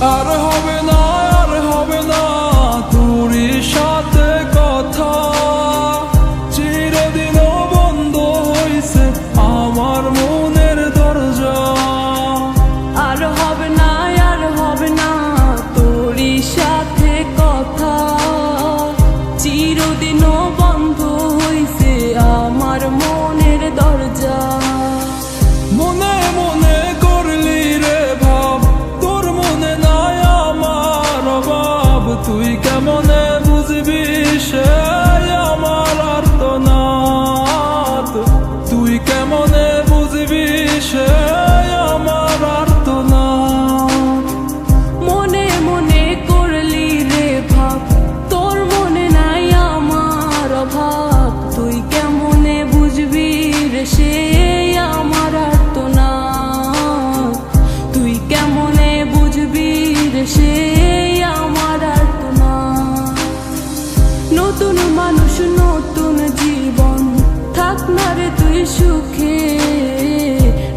আর হবে না, আর হবে না তোরই সাথে কথা। চিরদিনও বন্ধ হইছে আমার মনের দরজা। আর হবে না, আর হবে না তোরই সাথে কথা। চিরদিনও বন্ধ হইছে আমার মনের দরজা।